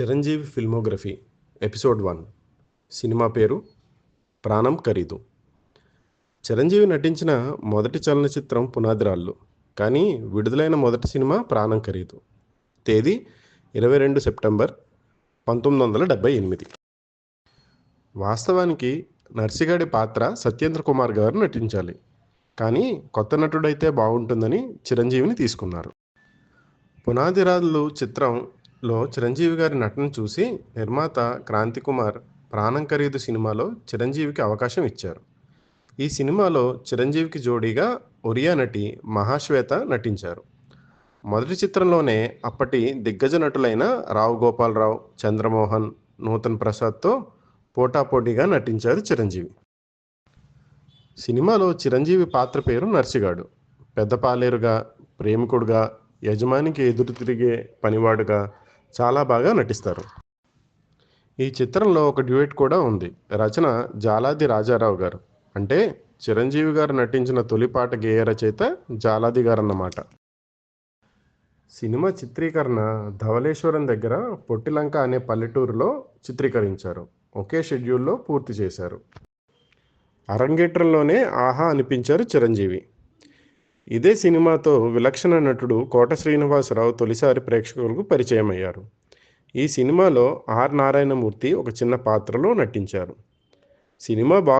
Chiranjeevi filmography episode one. Cinema పేరు ప్రాణం ఖరీదు. చిరంజీవి నటించిన మొదటి చలనచిత్రం పునాదిరాళ్ళు కానీ విడుదలైన మొదటి సినిమా ప్రాణం ఖరీదు. తేదీ ఇరవై రెండు సెప్టెంబర్ పంతొమ్మిది వందల డెబ్బై ఎనిమిది. వాస్తవానికి నర్సిగాడి పాత్ర సత్యేంద్ర కుమార్ గారు నటించాలి కానీ కొత్త నటుడైతే బాగుంటుందని చిరంజీవిని తీసుకున్నారు. పునాదిరాళ్ళు చిత్రం లో చిరంజీవి గారి నటన చూసి నిర్మాత క్రాంతి కుమార్ ప్రాణం ఖరీదు సినిమాలో చిరంజీవికి అవకాశం ఇచ్చారు. ఈ సినిమాలో చిరంజీవికి జోడీగా ఒరియా నటి మహాశ్వేత నటించారు. మొదటి చిత్రంలోనే అప్పటి దిగ్గజ నటులైన రావు గోపాలరావు చంద్రమోహన్ నూతన్ ప్రసాద్తో పోటాపోటీగా నటించారు చిరంజీవి. సినిమాలో చిరంజీవి పాత్ర పేరు నర్సిగాడు. పెద్దపాలేరుగా ప్రేమికుడుగా యజమానికి ఎదురు తిరిగే పనివాడుగా చాలా బాగా నటిస్తారు. ఈ చిత్రంలో ఒక డ్యూయట్ కూడా ఉంది. రచన జాలాది రాజారావు గారు. అంటే చిరంజీవి గారు నటించిన తొలిపాట గేయ రచయిత జాలాది గారు అన్నమాట సినిమా చిత్రీకరణ ధవళేశ్వరం దగ్గర పొట్టిలంక అనే పల్లెటూరులో చిత్రీకరించారు. ఒకే షెడ్యూల్లో పూర్తి చేశారు. అరంగేట్రంలోనే ఆహా అనిపించారు చిరంజీవి. ఇదే సినిమాతో విలక్షణ నటుడు కోట శ్రీనివాసరావు తొలిసారి ప్రేక్షకులకు పరిచయం అయ్యారు ఈ సినిమాలో ఆర్ నారాయణమూర్తి ఒక చిన్న పాత్రలో నటించారు. సినిమా బా